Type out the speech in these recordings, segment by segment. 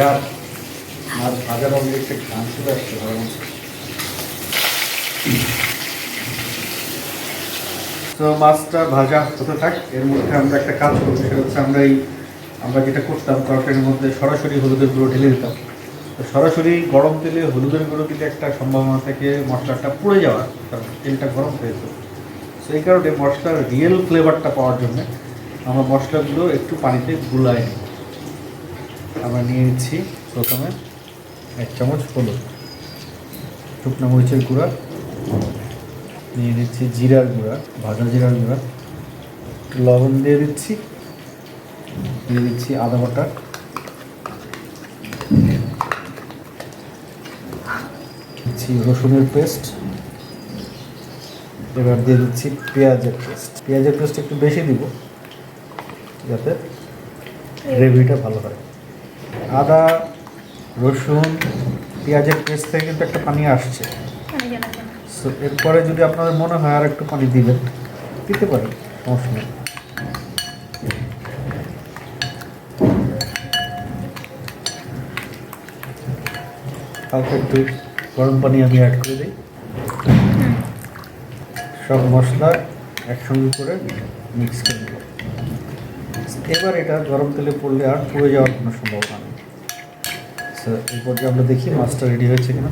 মাছ ভাজার মাছ ভাজার অনেক একটা গান চলে আসছে তো মাছটা ভাজা হতে থাক, এর মধ্যে আমরা একটা কাজ করব, সেটা হচ্ছে আমরা এই আমরা যেটা করতাম, তরকারির মধ্যে সরাসরি হলুদের গুঁড়ো ঢেলে দিতাম। তো সরাসরি গরম তেলে হলুদের গুঁড়ো দিলে একটা সম্ভাবনা থাকে মশলাটা পুড়ে যাওয়ার, কারণ তেলটা গরম হয়ে যেত তো এই কারণে মশলার রিয়েল ফ্লেভারটা পাওয়ার জন্য আমরা মশলাগুলো একটু পানিতে গুলায় নিই। আমরা নিয়ে নিচ্ছি প্রথমে এক চামচ হলুদ, শুকনো মরিচের গুঁড়া, নিয়ে দিচ্ছি জিরার গুঁড়া, ভাজা জিরার গুঁড়া একটু লবণ দিয়ে দিচ্ছি দিয়ে দিচ্ছি আদা বাটা। দিচ্ছি রসুনের পেস্ট, এবার দিয়ে দিচ্ছি পেঁয়াজের পেস্ট। পেঁয়াজের পেস্ট একটু বেশি দিব, যাতে গ্রেভিটা ভালো হয়। আদা রসুন পেঁয়াজের পেস্ট থেকে কিন্তু একটা পানি আসছে। সো এরপরে যদি আপনাদের মনে হয় আর একটু পানি দিবেন দিতে পারেন সমস্যা নেই। হালকা একটু গরম পানি আমি অ্যাড করে দিই। সব মশলা একসঙ্গে করে মিক্স করে দেবো এবার এটা গরম তেলে পড়লে আর পুড়ে যাওয়ার কোনো সম্ভাবনা নেই। এরপর এই আমরা দেখি মাছটা রেডি হয়েছে কিনা।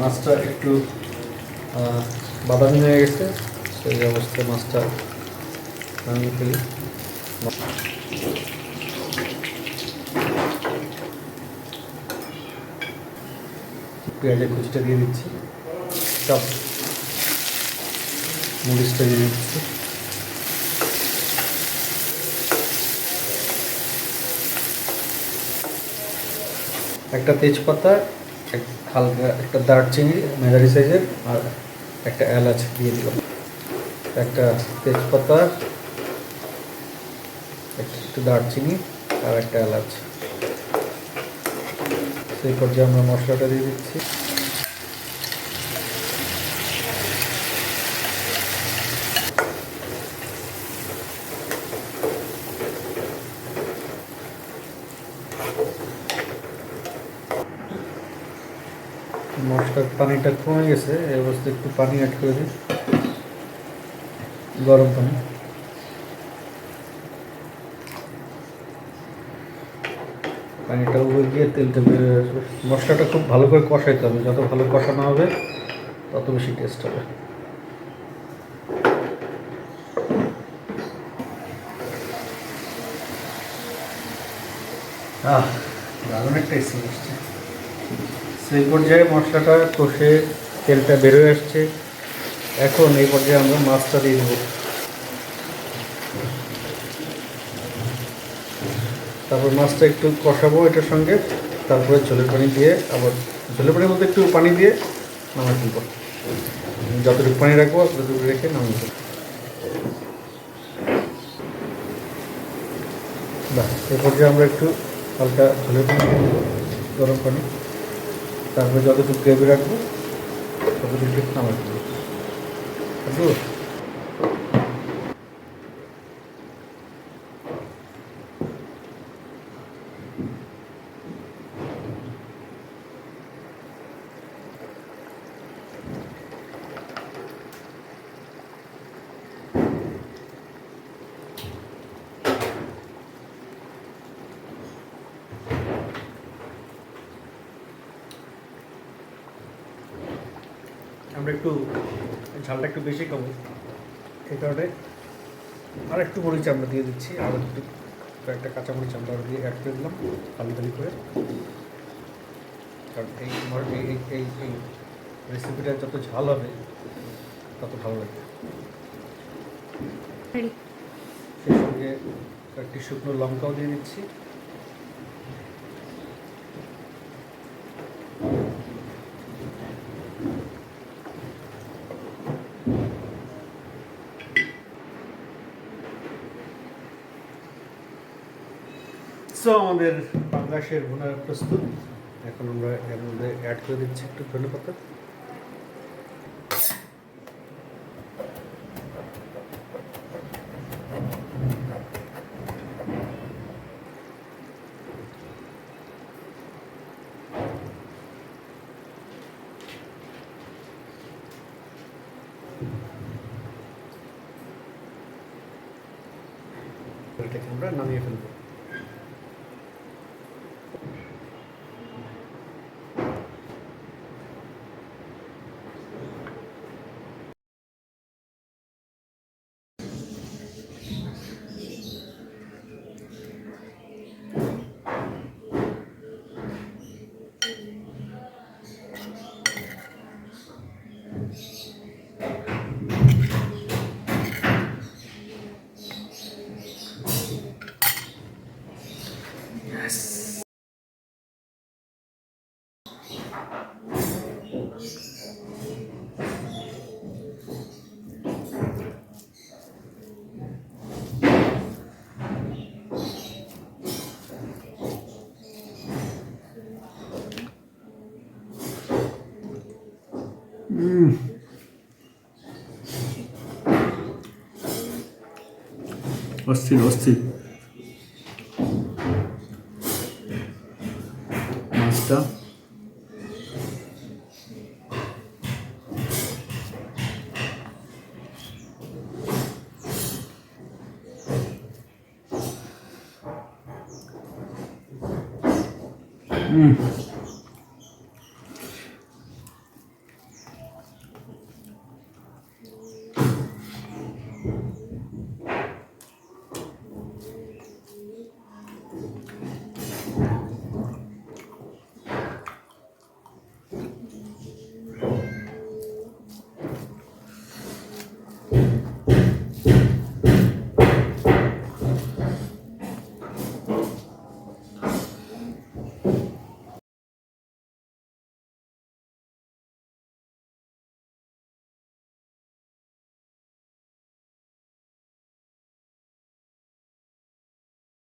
মাছটা একটু বাদামি হয়ে গেছে, সেই অবস্থায় মাছটা নামিয়ে ফেলি পেঁয়াজের কুচিটা দিয়ে দিচ্ছি, চপ, মরিচটা দিয়ে দিচ্ছি। একটা তেজপাতা, এক হালকা একটা দারচিনি মেজারি সাইজের, আর একটা এলাচ দিয়ে দিলাম। একটা তেজপাতা, একটা দারচিনি আর একটা এলাচ। সেই পর্যায়ে আমরা মশলাটা দিয়ে দিচ্ছি। মশলার পানিটা কমে গেছে, এই অবস্থায় একটু পানি অ্যাড করে দিই। গরম পানি। পানিটা উপরে গিয়ে তেলটা বেরিয়ে আসবে। মশলাটা খুব ভালো করে কষাইতে হবে। যত ভালো কষানো হবে, তত বেশি টেস্ট হবে। আহ, দারুণ একটা আসছে সেই পর্যায়ে মশলাটা কষে তেলটা বেরোয় আসছে। এখন এই পর্যায়ে আমরা মাছটা দিয়ে দেবো। তারপর মাছটা একটু কষাবো এটার সঙ্গে। তারপরে ঝোলের পানি দিয়ে আবার ঝোলের পানির মধ্যে একটু পানি দিয়ে নামাই তুলব যতটুকু পানি রাখব ততটুকু রেখে নামিয়ে দেবো বাহ, এই পর্যায়ে আমরা একটু হালকা ঝোলের পানি গরম পানি। তারপরে যতটুকু গ্রেভি রাখব ততটুকু নামাই দেবো আমরা একটু ঝালটা একটু বেশি খাব। এই কারণে আর একটু মরিচ আমরা দিয়ে দিচ্ছি। আর একটু কয়েকটা কাঁচা মরিচ আমরা দিয়ে অ্যাড করে দিলাম খালি খালি করে। কারণ এই এই এই এই রেসিপিটা যত ঝাল হবে তত ভালো লাগবে সেই সঙ্গে কয়েকটি শুকনো লঙ্কাও দিয়ে দিচ্ছি। সো আমাদের পাঙ্গাসের ভুনা প্রস্তুত। এখন আমরা এর মধ্যে অ্যাড করে দিচ্ছি একটু ধনে পাতা আমরা নামিয়ে ফেলব। অস্থির অস্থির মাছটা হুম